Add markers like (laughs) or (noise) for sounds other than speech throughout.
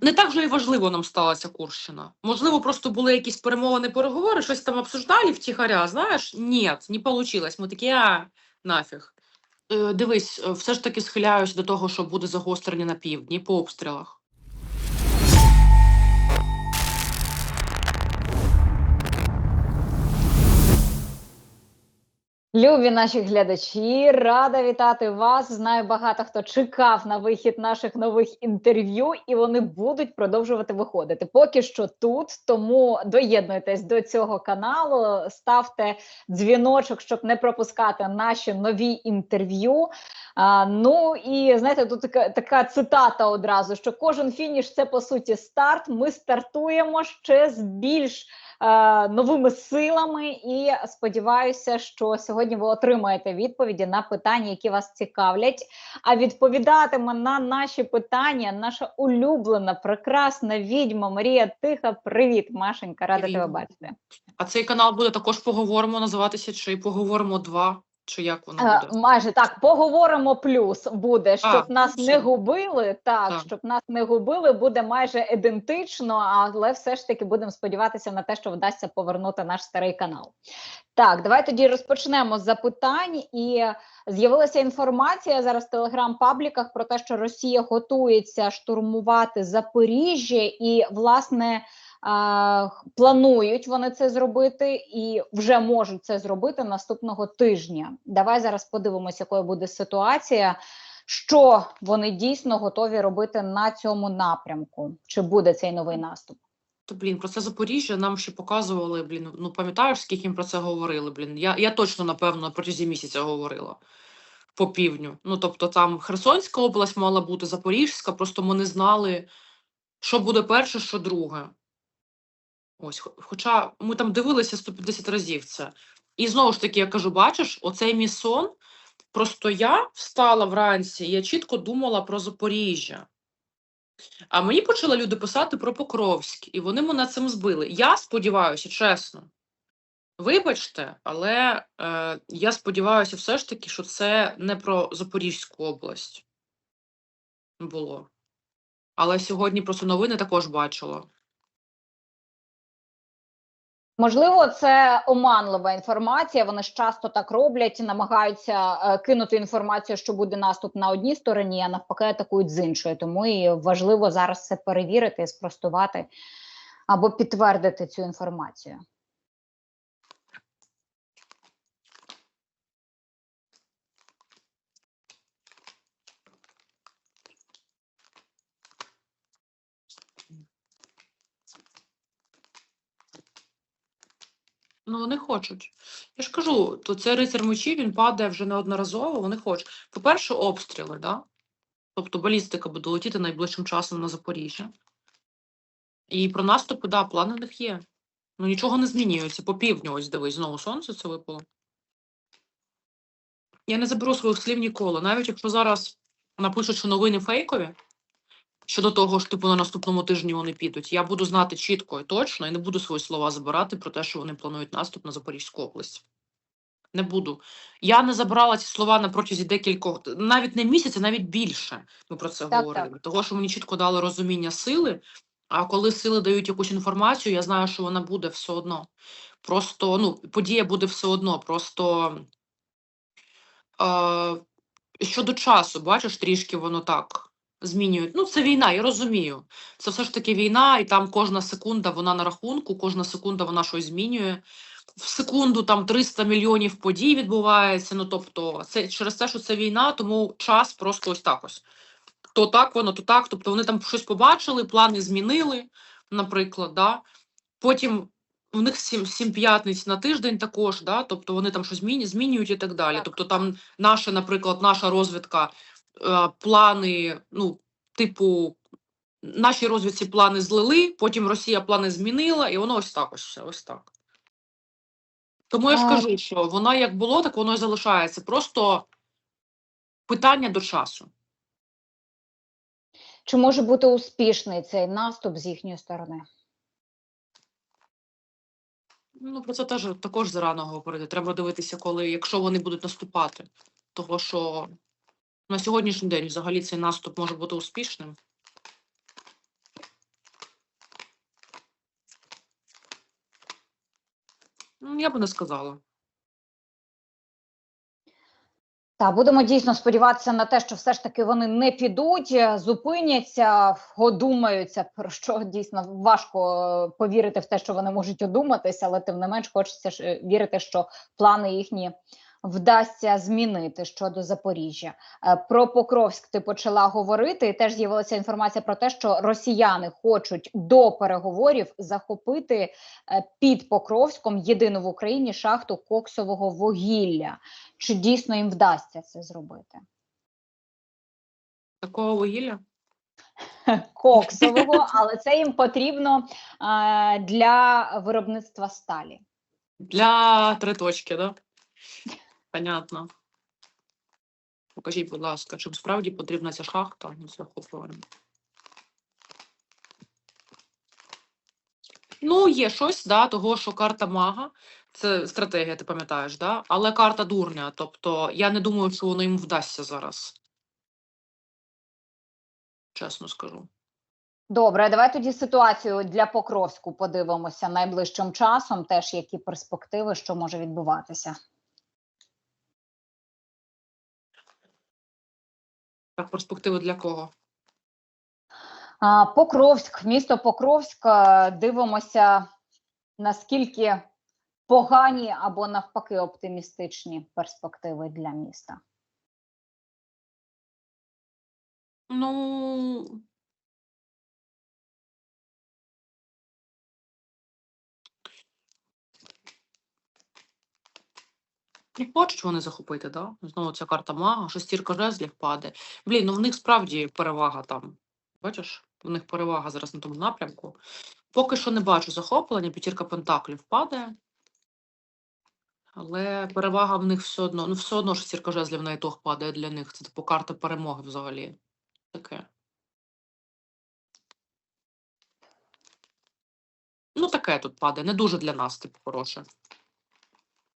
не так вже і важливо нам сталася Курщина. Можливо, просто були якісь перемовини, переговори, щось там обсуждали втіхаря, знаєш? Ні, не вийшло. Ми такі, а, нафіг. Е, дивись, е, все ж таки схиляюся до того, що буде загострення на півдні по обстрілах. Любі наші глядачі, рада вітати вас. Знаю, багато хто чекав на вихід наших нових інтерв'ю, і вони будуть продовжувати виходити. Поки що тут. Тому доєднуйтесь до цього каналу, ставте дзвіночок, щоб не пропускати наші нові інтерв'ю. А, ну і знаєте, тут така, така цитата одразу: що кожен фініш це по суті старт. Ми стартуємо ще з більш е, новими силами. І сподіваюся, що сьогодні ви отримаєте відповіді на питання, які вас цікавлять. А відповідатиме на наші питання наша улюблена, прекрасна відьма Марія Тиха. Привіт, Машенька, рада Привіт. тебе бачити. А цей канал буде також поговоримо називатися, чи поговоримо два, чи як воно Е, буде. майже так, поговоримо плюс буде, щоб А, нас ну, не губили. Так, Так. щоб нас не губили, буде майже ідентично, але все ж таки будемо сподіватися на те, що вдасться повернути наш старий канал. Так, давай тоді розпочнемо з запитань. І з'явилася інформація зараз в телеграм-пабліках про те, що Росія готується штурмувати Запоріжжя, і власне. Планують вони це зробити і вже можуть це зробити наступного тижня. Давай зараз подивимося, якою буде ситуація, що вони дійсно готові робити на цьому напрямку. Чи буде цей новий наступ? То, блін, про це Запоріжжя нам ще показували, блін, ну пам'ятаєш, скільки їм про це говорили, блін. Я, я точно, напевно, на протязі місяця говорила по півдню. Ну, тобто там Херсонська область мала бути, Запорізька, просто ми не знали, що буде перше, що друге. Ось, хоча ми там дивилися 150 разів це. І знову ж таки, я кажу, бачиш, оцей мій сон, просто я встала вранці, я чітко думала про Запоріжжя. А мені почали люди писати про Покровськ, і вони мене цим збили. Я сподіваюся, чесно. Вибачте, але е, я сподіваюся все ж таки, що це не про Запорізьку область було. Але сьогодні просто новини також бачила. Можливо, це оманлива інформація. Вони ж часто так роблять, намагаються е, кинути інформацію, що буде наступ на одній стороні, а навпаки, атакують з іншої. Тому і важливо зараз це перевірити, спростувати або підтвердити цю інформацію. Ну, вони хочуть. Я ж кажу, то це рицар мечів, він падає вже неодноразово, вони хочуть. По-перше, обстріли, да? Тобто балістика буде летіти найближчим часом на Запоріжжя. І про наступи, да, плани в них є. Ну нічого не змінюється. По півдню, ось дивись, знову сонце це випало. Я не заберу своїх слів ніколи. Навіть якщо зараз напишуть, що новини фейкові, щодо того, що типу на наступному тижні вони підуть, я буду знати чітко і точно, і не буду свої слова забирати про те, що вони планують наступ на Запорізьку область. Не буду. Я не забрала ці слова на протязі декількох, навіть не місяця, навіть більше. Ми про це Так, говорили. Того, що мені чітко дали розуміння сили. А коли сили дають якусь інформацію, я знаю, що вона буде все одно. Просто ну, подія буде все одно. Просто е, щодо часу, бачиш, трішки воно так змінюють. Ну, це війна, я розумію. Це все ж таки війна, і там кожна секунда вона на рахунку, кожна секунда вона щось змінює. В секунду там 300 мільйонів подій відбувається. Ну тобто, це через те, що це війна, тому час просто ось так ось. То так воно, то так. Тобто вони там щось побачили, плани змінили, наприклад, да. Потім в них сім, сім п'ятниць на тиждень також, да, тобто вони там щось змінюють, і так далі. Так. Тобто там наша, наприклад, наша розвідка, плани, ну, типу, наші розвідці плани злили, потім Росія плани змінила, і воно ось так ось все, ось так. Тому я ж кажу, що воно як було, так воно і залишається. Просто питання до часу. Чи може бути успішний цей наступ з їхньої сторони? Ну, про це теж також зарано говорити. Треба дивитися, коли, якщо вони будуть наступати. Того, що на сьогоднішній день взагалі цей наступ може бути успішним. Ну, я би не сказала. Так, будемо дійсно сподіватися на те, що все ж таки вони не підуть, е, зупиняться, одумаються. Про що дійсно важко е, повірити в те, що вони можуть одуматися, але тим не менш хочеться е, вірити, що плани їхні вдасться змінити щодо Запоріжжя. Е, Про Покровськ ти почала говорити, і теж з'явилася інформація про те, що росіяни хочуть до переговорів захопити е, під Покровськом єдину в Україні шахту коксового вугілля. Чи дійсно їм вдасться це зробити? Такого вугілля? (laughs) Коксового, але це їм потрібно е, для виробництва сталі. Для три точки, да? Понятно. Покажіть, будь ласка, чим справді потрібна ця шахта з захопленням. Ну, є щось, да, того, що карта мага, це стратегія, ти пам'ятаєш, да? але карта дурня. Тобто я не думаю, що воно їм вдасться зараз. Чесно скажу. Добре, давай тоді ситуацію для Покровську подивимося найближчим часом. Теж які перспективи, що може відбуватися. Перспективи для кого? Покровськ, місто Покровськ. е, Дивимося, наскільки погані або навпаки оптимістичні перспективи для міста. Ну. Не хочуть вони захопити, да? Знову ця карта мага, шестірка жезлів падає. Блін, ну в них справді перевага там. Бачиш? В них перевага зараз на тому напрямку. Поки що не бачу захоплення, п'ятірка пентаклів падає. Але перевага в них все одно. Ну, все одно шестірка жезлів на ітог падає для них. Це типу карта перемоги взагалі. Таке. Ну, таке тут падає. Не дуже для нас, типу, хороше.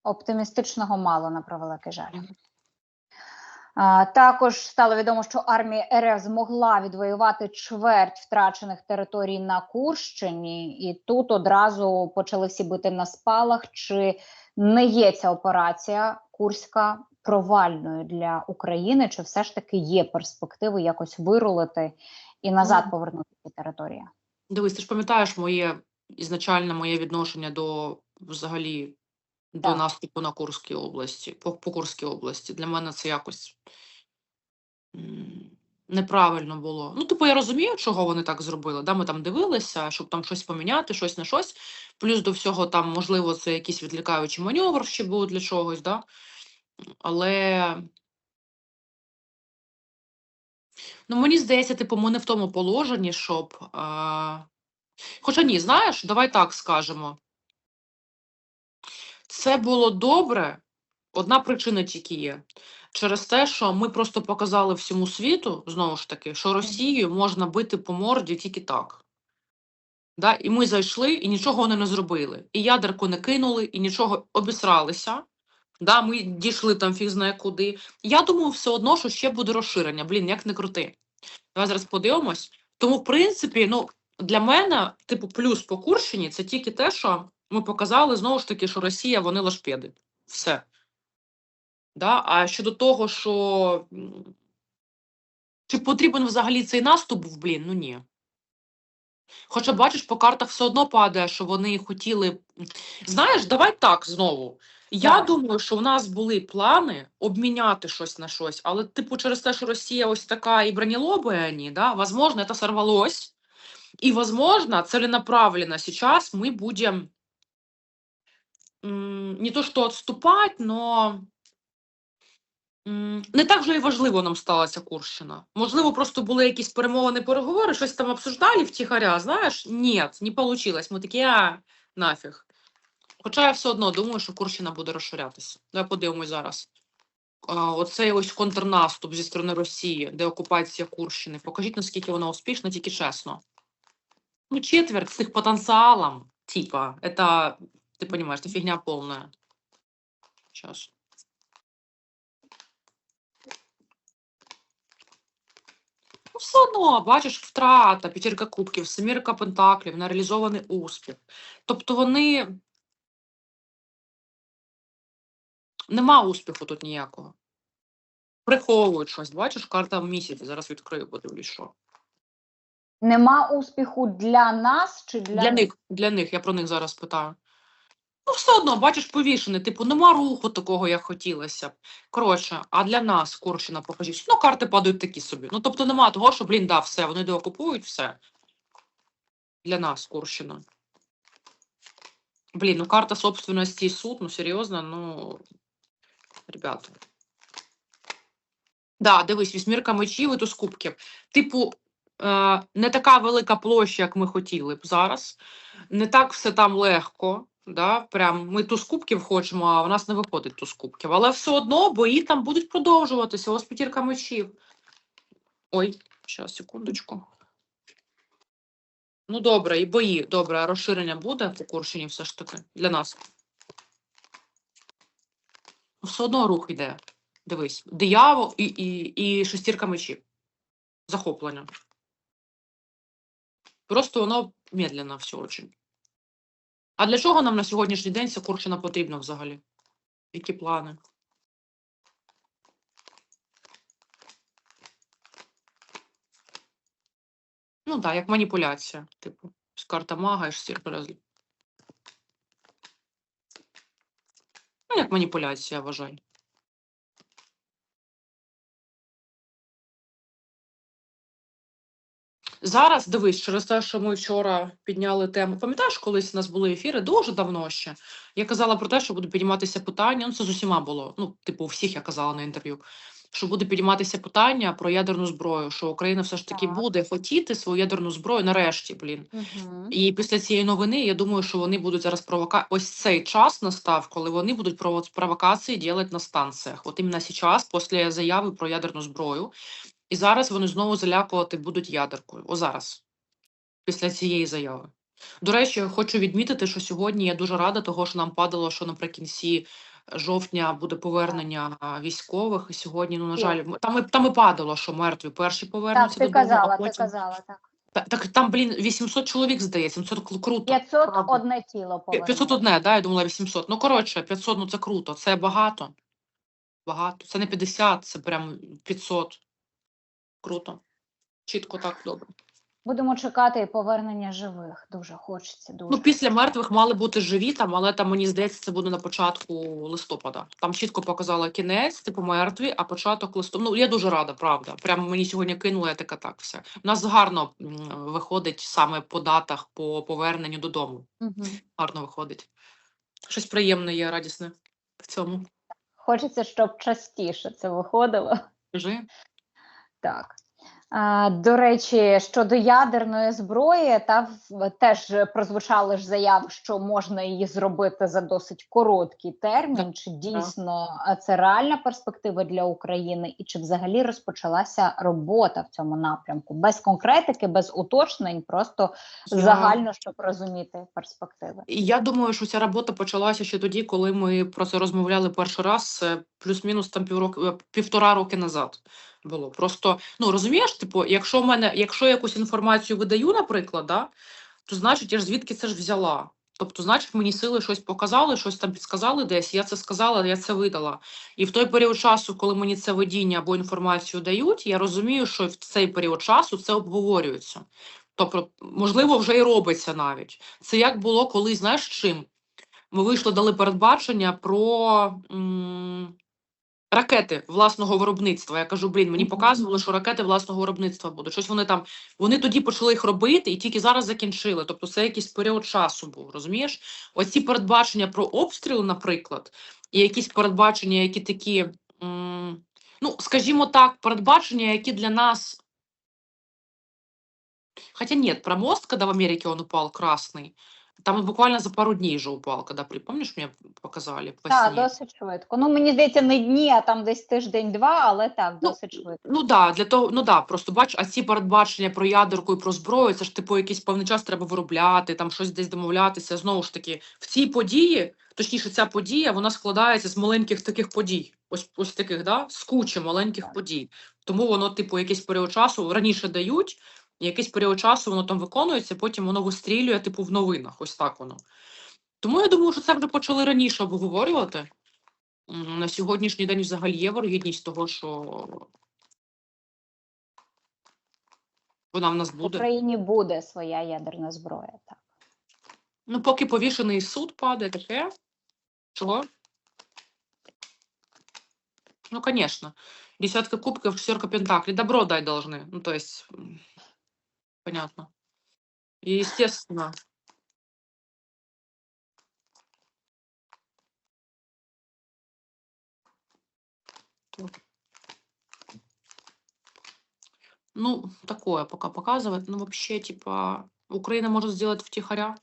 Оптимістичного мало на превеликий жаль. Також стало відомо, що армія РФ змогла відвоювати чверть втрачених територій на Курщині, і тут одразу почали всі бити на спалах. Чи не є ця операція Курська провальною для України? Чи все ж таки є перспективи якось вирулити і назад Ну. повернути ці території? Дивись, ти ж пам'ятаєш моє ізначальне моє відношення до взагалі до Так. наступу на Курській області, по, по Курській області. Для мене це якось м, неправильно було. Ну, типу, я розумію, чого вони так зробили. Да? Ми там дивилися, щоб там щось поміняти, щось на щось. Плюс до всього, там, можливо, це якийсь відлікаючий маневр ще був для чогось, да? але. Ну, мені здається, типу, ми не в тому положенні, щоб. А... Хоча ні, знаєш, давай так скажемо. Це було добре. Одна причина тільки є. Через те, що ми просто показали всьому світу, знову ж таки, що Росію можна бити по морді тільки так. Да? І ми зайшли, і нічого вони не зробили. І ядерку не кинули, і нічого обісралися. Да? Ми дійшли там фіг знає куди. Я думаю, все одно, що ще буде розширення. Блін, як не крути. Давай зараз подивимось. Тому, в принципі, ну, для мене, типу, плюс по Курщині це тільки те, що ми показали знову ж таки, що Росія вони лашпеди. Все. Да? А щодо того, що чи потрібен взагалі цей наступ був, блін, ну ні. Хоча бачиш, по картах все одно падає, що вони хотіли. Знаєш, давай так знову. Я Так. думаю, що в нас були плани обміняти щось на щось, але, типу, через те, що Росія ось така і бронелобая они, да, возможно, это сорвалось. И, возможно, целенаправленно сейчас мы будем м, не то что отступать, но не так вже і важливо нам сталася Курщина. Можливо, просто були якісь перемовини, переговори, щось там обсуждали втіхаря, знаєш? Ні, не вийшло. Ми такі, а, нафіг. Хоча я все одно думаю, що Курщина буде розширятися. Давай подивимось зараз. Оцей ось контрнаступ зі сторони Росії, де окупація Курщини. Покажіть, наскільки вона успішна, тільки чесно. Ну, четверть с их потенциалом, типа, это, ты понимаешь, это фигня полная. Сейчас. Ну, все одно, бачиш, втрата, п'ятірка кубків, семірка пентаклів, нереалізований успіх. Тобто вони Нема успіху тут ніякого. Приховують щось, бачиш, карта місяць. Зараз відкрию, подивлюсь, що. Нема успіху для нас чи для, Для них, для них, я про них зараз питаю. Ну, все одно, бачиш, повішений, типу, нема руху такого, як хотілося б. Коротше, а для нас, Курщина, покажіть. Ну, карти падають такі собі. Ну, тобто нема того, що, блін, да, все, вони деокупують все. Для нас, Курщина. Блін, ну карта собственності і суд, ну серйозно, ну. Ребята. Да, дивись, вісьмірка мечів і туз кубків. Типу, е, не така велика площа, як ми хотіли б зараз. Не так все там легко. Да? Прям ми туз кубків хочемо, а в нас не виходить туз кубків. Але все одно бої там будуть продовжуватися. Ось п'ятірка мечів. Ой, зараз, секундочку. Ну, добре, і бої. Добре, а розширення буде по Курщині все ж таки для нас. Ну, Все одно рух йде. Дивись, диявол і, і, і шестірка мечів. Захоплення. Просто воно медленно все очень. А для чого нам на сьогоднішній день ця Курщина потрібна взагалі? Які плани? Ну так, як маніпуляція. Типу, з карта мага і разів. Ну, як маніпуляція, я вважаю. Зараз дивись, через те, що ми вчора підняли тему. Пам'ятаєш, колись у нас були ефіри дуже давно ще. Я казала про те, що буде підніматися питання. Ну, це з усіма було. Ну, типу, у всіх я казала на інтерв'ю. Що буде підніматися питання про ядерну зброю, що Україна все ж таки Так. буде хотіти свою ядерну зброю нарешті, блін. Угу. І після цієї новини я думаю, що вони будуть зараз провока... Ось цей час настав, коли вони будуть прово- провокації робити на станціях. От іменно зараз, після заяви про ядерну зброю. І зараз вони знову залякувати будуть ядеркою. О зараз, після цієї заяви. До речі, хочу відмітити, що сьогодні я дуже рада, того, що нам падало, що наприкінці жовтня буде повернення військових. І сьогодні, ну на жаль, там і, там і падало, що мертві перші Так, повернуться ти додому, казала, а ти казала, так. Та- Так там, блін, 800 чоловік, здається, ну це кру- круто. 501 тіло Пі- повернуло. 501, да, я думала 800. Ну, коротше, 500, ну це круто, це багато. Багато. Це не 50, це прям 500. Круто. Чітко так, добре. Будемо чекати повернення живих. Дуже хочеться. Дуже. Ну, після мертвих мали бути живі там, але там, мені здається, це буде на початку листопада. Там чітко показала кінець, типу мертві, а початок листопада. Ну, я дуже рада, правда. Прямо мені сьогодні кинули, я така так все. У нас гарно виходить саме по датах, по поверненню додому. Угу. Гарно виходить. Щось приємне є, радісне в цьому. Хочеться, щоб частіше це виходило. Скажи. Так. До речі, щодо ядерної зброї, та теж прозвучали ж заяви, що можна її зробити за досить короткий термін. Чи дійсно це реальна перспектива для України, і чи взагалі розпочалася робота в цьому напрямку? Без конкретики, без уточнень, просто Я- загально, щоб розуміти перспективи. Я думаю, що ця робота почалася ще тоді, коли ми про це розмовляли перший раз, плюс-мінус там півроку, е, півтора роки назад було. Просто ну розумієш, типу, якщо в мене, якщо я якусь інформацію видаю, наприклад, да, то значить я ж звідки це ж взяла. Тобто, значить, мені сили щось показали, щось там підсказали десь. Я це сказала, я це видала. І в той період часу, коли мені це видіння або інформацію дають, я розумію, що в цей період часу це обговорюється. Тобто, можливо, вже і робиться навіть. Це як було колись, знаєш, чим? Ми вийшли, дали передбачення про м, ракети власного виробництва. Я кажу, блін, мені показували, що ракети власного виробництва будуть. Щось вони там, вони тоді почали їх робити і тільки зараз закінчили. Тобто це якийсь період часу був, розумієш? Оці передбачення про обстріли, наприклад, і якісь передбачення, які такі, м, ну, скажімо так, передбачення, які для нас Хотя нет, про мост, когда в Америке он упал красный, там буквально за пару дней же упал, когда, при- помнишь, мне показали по Так, досить швидко. Ну мені здається, не дні, а там десь тиждень-два, але так, Ну, досить швидко. Ну да, для того, ну да, просто бач, а ці передбачення про ядерку і про зброю, це ж типу якийсь певний час треба виробляти, там щось десь домовлятися. Знову ж таки, в цій події, точніше, ця подія, вона складається з маленьких таких подій. Ось ось таких, да, з кучі маленьких Так. подій. Тому воно, типу, якийсь період часу раніше дають, і якийсь період часу воно там виконується, потім воно вистрілює, типу, в новинах. Ось так воно. Тому я думаю, що це вже почали раніше обговорювати. на сьогоднішній день взагалі є вирогідність того, що вона в нас буде. В. Україні буде своя ядерна зброя. Так. Ну, поки повішений суд падає, таке. Чого? Ну, конечно. Десятка кубков, шестерка пентаклей. Добро дай должны. Ну, то есть, понятно. И, естественно. Ну, такое пока показывает. Ну, вообще, типа, Украина может сделать втихаря.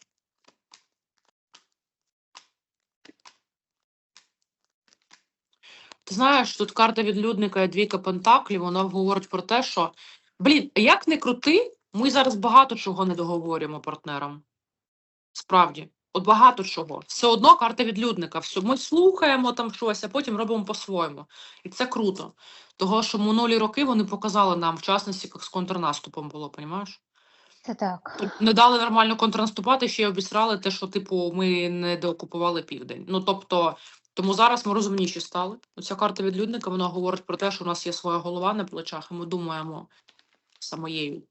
Ти знаєш, тут карта відлюдника і двійка пентаклів, вона говорить про те, що блін, як не крути, ми зараз багато чого не договорюємо партнерам. Справді, от багато чого. Все одно карта відлюдника. Все, ми слухаємо там щось, а потім робимо по-своєму. І це круто. Того, що минулі роки вони показали нам, в частності, як з контрнаступом було, понімаєш? Це так. Не дали нормально контрнаступати, ще й обісрали те, що, типу, ми не деокупували південь. Ну, тобто, тому зараз ми розумніші стали. Оця карта відлюдника, вона говорить про те, що у нас є своя голова на плечах, і ми думаємо самоєю.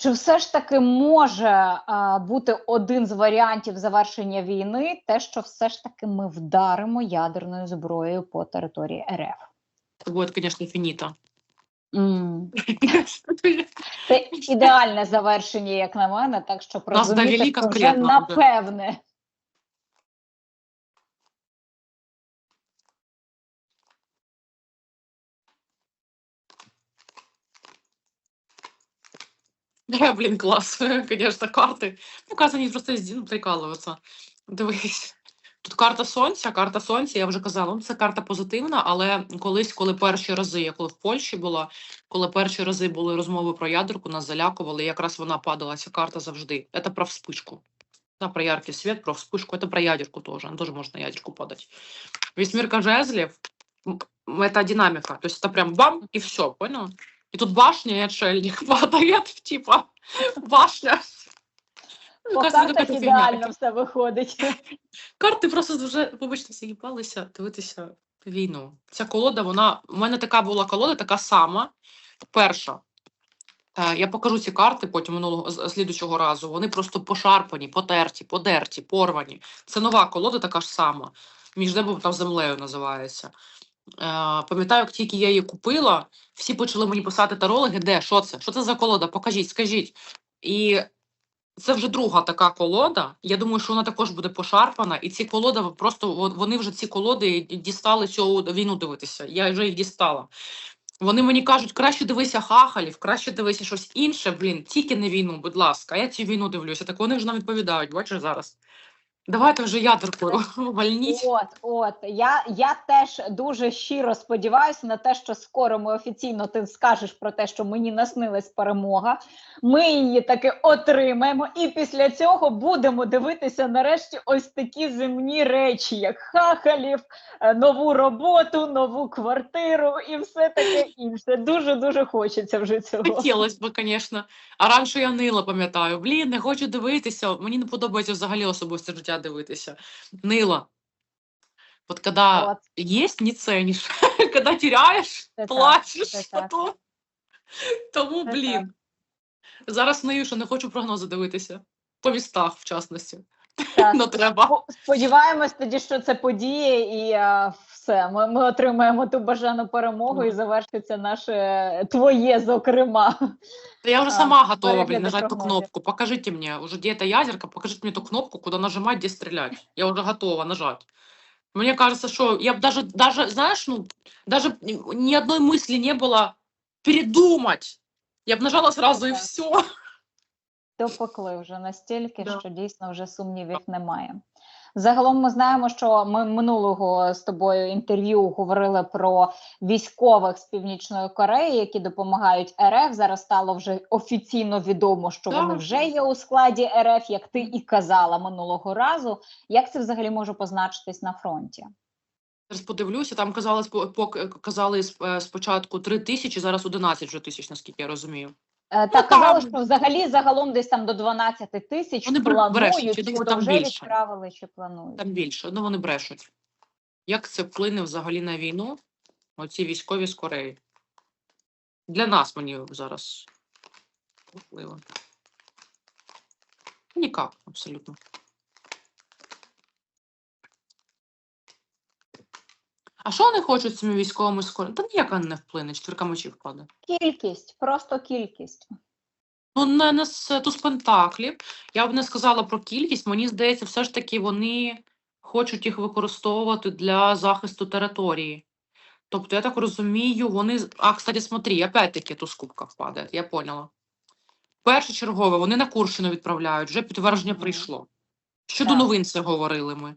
Чи все ж таки може а, бути один з варіантів завершення війни, те, що все ж таки ми вдаримо ядерною зброєю по території РФ? Це буде, звісно, фініта. Mm. Це ідеальне завершення, як на мене, так що Нас це вже напевне. Да, блін, клас. Звісно, карти. Показані просто з ну, прикалуються. Дивись. Тут карта сонця, карта сонця, я вже казала, ну, це карта позитивна, але колись, коли перші рази, я коли в Польщі була, коли перші рази були розмови про ядерку, нас залякували, якраз вона падала, ця карта завжди. Це про вспишку. Да, про яркий свет, про вспышку, это про ядерку тоже, она тоже может на ядерку падать. Весьмирка жезлів, м, это динамика, то есть это прям бам, и все, понял? И тут башня и отшельник падает, типа, башня. Ну, По кажется, картах ідеально все виходить. Карти просто дуже, вибачте, всі їбалися дивитися війну. Ця колода, вона. У мене така була колода, така сама. Перша. Е, Я покажу ці карти потім минулого з- слідучого разу. Вони просто пошарпані, потерті, подерті, порвані. Це нова колода, така ж сама. Між небом та землею називається. Е, пам'ятаю, як тільки я її купила, всі почали мені писати тарологи, де, що це? Що це за колода? Покажіть, скажіть. І це вже друга така колода. Я думаю, що вона також буде пошарпана. І ці колода просто вони вже ці колоди дістали цю війну дивитися. Я вже їх дістала. Вони мені кажуть, краще дивися хахалів, краще дивися щось інше. Блін, тільки не війну, будь ласка. А я цю війну дивлюся. Так вони вже нам відповідають. Бачиш зараз. Давайте вже ядеркою (laughs) вальніть. От, от я, я теж дуже щиро сподіваюся на те, що скоро ми офіційно ти скажеш про те, що мені наснилась перемога. Ми її таки отримаємо, і після цього будемо дивитися нарешті ось такі земні речі, як хахалів, е, нову роботу, нову квартиру і все таке (laughs) інше. Дуже дуже хочеться вже цього. Хотілося б, звісно. А раніше я нила, пам'ятаю. Блін, не хочу дивитися. Мені не подобається взагалі особисте життя дивитися. Нила. От коли есть, не цениш, (laughs) коли теряєш, Це плачеш. це так. потом. Тому, Це блін. Зараз нию, що не хочу прогнози дивитися. По містах, в частності. Так. Ну треба. Спо- Сподіваємось тоді, що це подіє, і а, все. Ми, ми отримаємо ту бажану перемогу, і Мгм. завершиться наше твоє, зокрема. Да я уже А, сама готова, блин, перегляди нажать ту прогнозів. кнопку. Покажите мне, уже где эта ядерка, покажите мне ту кнопку, куда нажимать, где стрелять. Я уже готова нажать. Мне кажется, что я бы даже, даже, знаешь, ну, даже ни ни одной мысли не было передумать. Я бы нажала сразу и Так. все. Допекли вже настільки, Да. що дійсно вже сумнівів немає. Загалом ми знаємо, що ми минулого з тобою інтерв'ю говорили про військових з Північної Кореї, які допомагають РФ. Зараз стало вже офіційно відомо, що вони вже є у складі РФ, як ти і казала минулого разу. Як це взагалі може позначитись на фронті? Зараз подивлюся, там казали, казали е, спочатку 3 тисячі, зараз 11 вже тисяч, наскільки я розумію. Е, Так, ну, казали, що взагалі загалом десь там до 12 тисяч Вони планують, брешуть, я чи думаю, там вже більше. відправили, чи планують. Там більше, ну вони брешуть. Як це вплине взагалі на війну? Оці військові з Кореї. Для нас мені зараз важливо. Нікак, абсолютно. А що вони хочуть цими військовими з Кореї? Та ніяка не вплине, четвірка мечів впаде. Кількість, просто кількість. Ну, не, не з туз пентаклів. Я б не сказала про кількість. Мені здається, все ж таки вони хочуть їх використовувати для захисту території. Тобто, я так розумію, вони. А, кстати, смотри, опять-таки туз кубках падає, я поняла. Першочергове, вони на Курщину відправляють, вже підтвердження прийшло. Щодо Так. новин це говорили ми.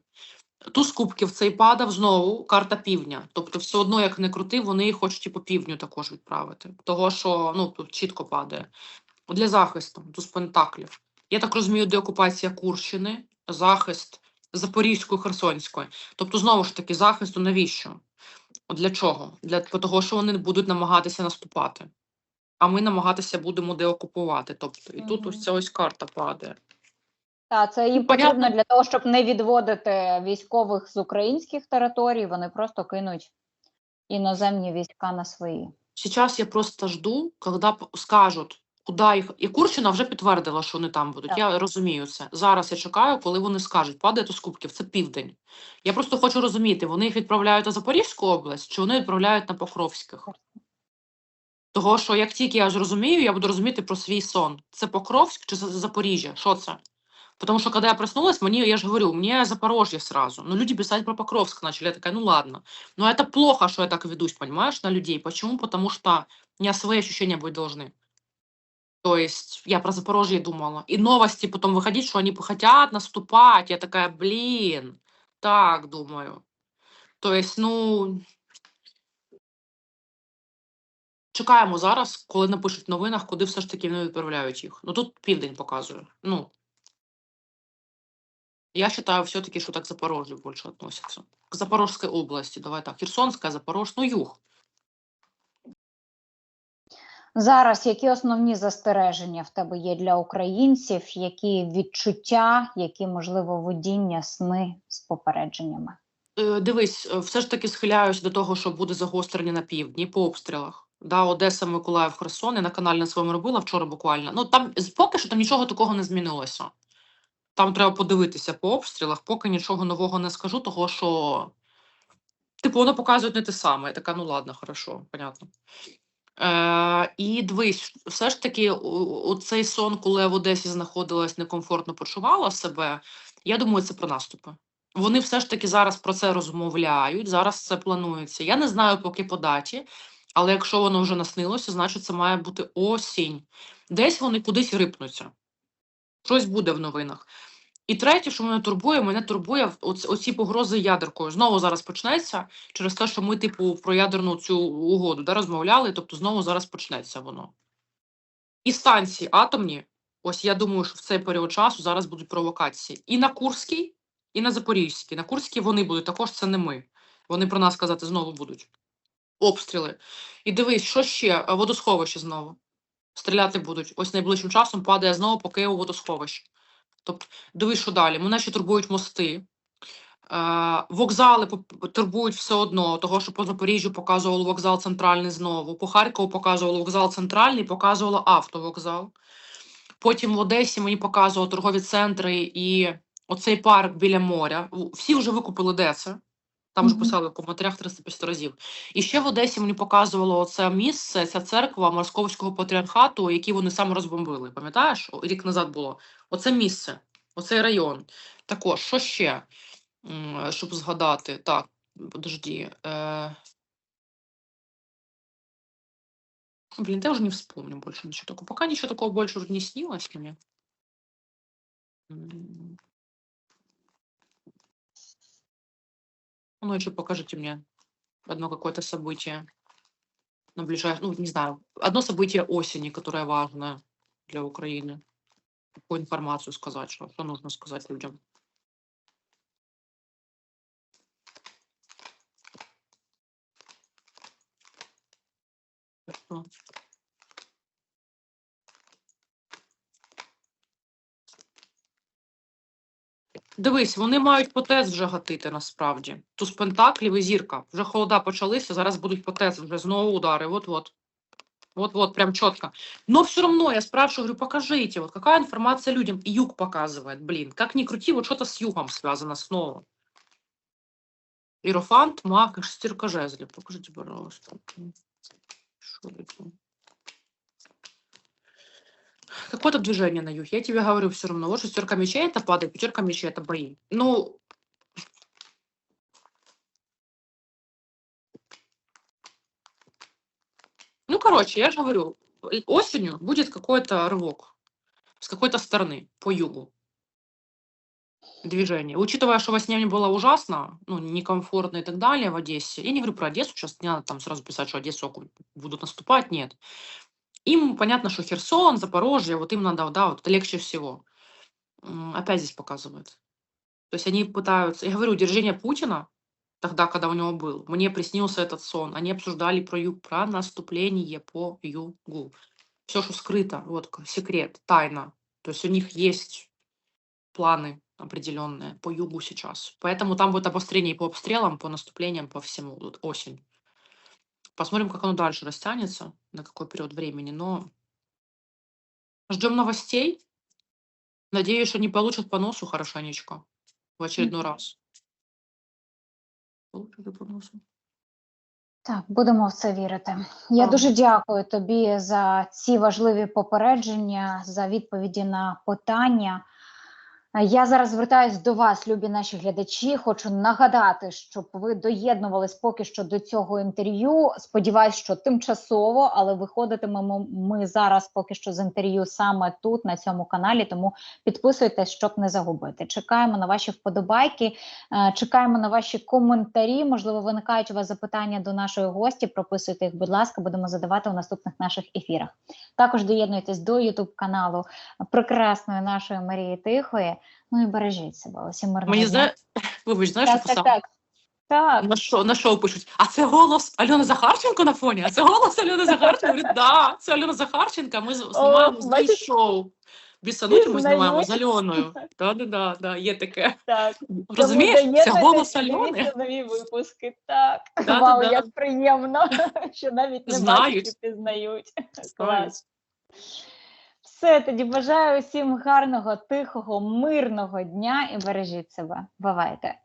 Туз кубків цей падав знову карта півдня. Тобто, все одно, як не крути, вони хочуть і по півдню також відправити. Того, що ну, тут чітко падає. Для захисту, туз пентаклів. Я так розумію, деокупація Курщини, захист Запорізької, Херсонської. Тобто, знову ж таки, захисту навіщо? Для чого? Для того, що вони будуть намагатися наступати. А ми намагатися будемо деокупувати. Тобто, і тут ось ця ось карта падає. Так, це їм Ну, понятно. потрібно для того, щоб не відводити військових з українських територій, вони просто кинуть іноземні війська на свої. Сейчас я просто жду, когда скажуть, куди їх. І Курщина вже підтвердила, що вони там будуть. Так. Я розумію це. Зараз я чекаю, коли вони скажуть, падає то з кубків, це південь. Я просто хочу розуміти, вони їх відправляють на Запорізьку область, чи вони відправляють на Покровських. Того, що як тільки я зрозумію, я буду розуміти про свій сон. Це Покровськ чи Запоріжжя? Що це? Потому что когда я проснулась, мне, я же говорю, мне Запорожье сразу. Но люди писать про Покровск начали. Я такая, ну ладно. Но это плохо, что я так ведусь, понимаешь, на людей. Почему? Потому что у меня свои ощущения быть должны. То есть я про Запорожье думала. И новости потом выходить, что они хотят наступать. Я такая, блин, так думаю. То есть, ну. Чекаємо зараз, коли напишуть в новинах, куди все ж таки вони відправляють їх. Ну тут південь показує. Ну, я считаю все-таки, что так к Запорожью больше относятся. К Запорожской области, давай так. Херсонская, Запорож, ну юг. Зараз які основні застереження в тебе є для українців? Які відчуття, які можливо водіння, сни з попередженнями? Е, Дивись, е, все ж таки схиляюсь до того, що буде загострення на півдні по обстрілах. Да, Одеса, Миколаїв, Херсон. Я на каналі на своєму робила вчора буквально. Ну там з- поки що там нічого такого не змінилося. Там треба подивитися по обстрілах, поки нічого нового не скажу, того що. Типу, воно показує не те саме. Я така, ну ладно, хорошо, понятно. Е, і дивись, все ж таки, цей сон, коли я в Одесі знаходилась, некомфортно почувала себе. Я думаю, це про наступи. Вони все ж таки зараз про це розмовляють, зараз це планується. Я не знаю поки по даті, але якщо воно вже наснилося, значить це має бути осінь. Десь вони кудись рипнуться. Щось буде в новинах. І третє, що мене турбує, мене турбує оці, погрози ядеркою. Знову зараз почнеться через те, що ми, типу, про ядерну цю угоду да, розмовляли, тобто знову зараз почнеться воно. І станції атомні, ось я думаю, що в цей період часу зараз будуть провокації. І на Курській, і на Запорізькій. На Курській вони будуть, також це не ми. Вони про нас казати знову будуть. Обстріли. І дивись, що ще? Водосховище знову. Стріляти будуть. Ось найближчим часом падає знову по Києву водосховище. Тобто, дивись, що далі. Мене ще турбують мости. Е, вокзали турбують все одно, того, що по Запоріжжю показувало вокзал центральний знову. По Харкову показувало вокзал центральний, показувало автовокзал. Потім в Одесі мені показувало торгові центри і оцей парк біля моря. Всі вже викупили де це. Там вже писали в коментарях 350 разів. І ще в Одесі мені показувало це місце, ця церква Московського патріархату, який вони саме розбомбили. Пам'ятаєш? Рік назад було. Оце місце, оцей район. Також, що ще, щоб згадати? Так, подожди. Е... Блин, я уже не вспомню больше ничего такого. Пока ничего такого больше уже не снилось мне. М. Ну, покажите мне одно какое-то событие на ближайшее, ну, не знаю, одно событие осени, которое важно для Украины. Какую информацию сказать, что, что нужно сказать людям. Хорошо. Дивись, вони мають потез вже гатити насправді. Туз пентаклів і зірка. Вже холода почалися, зараз будуть потез, вже знову удари. Вот-вот. Вот-вот, прям четко. Но все равно я спрашиваю, говорю, покажите, вот какая информация людям? И юг показывает, блин. Как ни крути, вот что-то с югом связано снова. Иерофант, маг и шестерка жезлів. Покажите, пожалуйста. Что это? Какое-то движение на юг. Я тебе говорю все равно. Вот шестерка мечей это падает, пятерка мечей это бои. Ну, ну, короче, я же говорю, осенью будет какой-то рывок с какой-то стороны по югу движение. Учитывая, что во сне мне было ужасно, ну, некомфортно и так далее в Одессе. Я не говорю про Одессу, сейчас не надо там сразу писать, что Одессу будут наступать, нет. Им понятно, что Херсон, Запорожье, вот им надо, да, вот легче всего. Опять здесь показывает. То есть они пытаются, я говорю, держение Путина, тогда, когда у него был, мне приснился этот сон, они обсуждали про юг, про наступление по югу. Все, что скрыто, вот секрет, тайна. То есть у них есть планы определенные по югу сейчас. Поэтому там будет обострение и по обстрелам, по наступлениям, по всему. Вот осень. Посмотрим, как оно дальше растянется, на какой период времени. Но ждем новостей. Надеюсь, что они получат по носу хорошенечко в очередной раз. Получат по носу. Так, будемо в це вірити. Я дуже дякую тобі за ці важливі попередження, за відповіді на питання. Я зараз звертаюсь до вас, любі наші глядачі. Хочу нагадати, щоб ви доєднувались поки що до цього інтерв'ю. Сподіваюсь, що тимчасово, але виходитимемо ми зараз поки що з інтерв'ю саме тут, на цьому каналі. Тому підписуйтесь, щоб не загубити. Чекаємо на ваші вподобайки. Е, Чекаємо на ваші коментарі. Можливо, виникають у вас запитання до нашої гості. Прописуйте їх, будь ласка, будемо задавати у наступних наших ефірах. Також доєднуйтесь до Ютуб каналу прекрасної нашої Марії Тихої. Ну і бережіть себе. Усім мирного Мені дня. (laughs) Вибач, знаєш, Так, що так, так. Так, На шоу, на шоу пишуть, а це голос Альони Захарченко на фоні? А це голос Альони Захарченко? Говорю, да, це Альона Захарченко, ми знімаємо з нею шоу. Бісануть ми знімаємо з Альоною. Да, да, да, да, є таке. так. Розумієш, це голос Альони. нові випуски. Так. Да, Вау, да, да. як приємно, (laughs) що навіть не Знають. бачать пізнають. Знають. Клас. Все, тоді бажаю усім гарного, тихого, мирного дня і бережіть себе. Бувайте.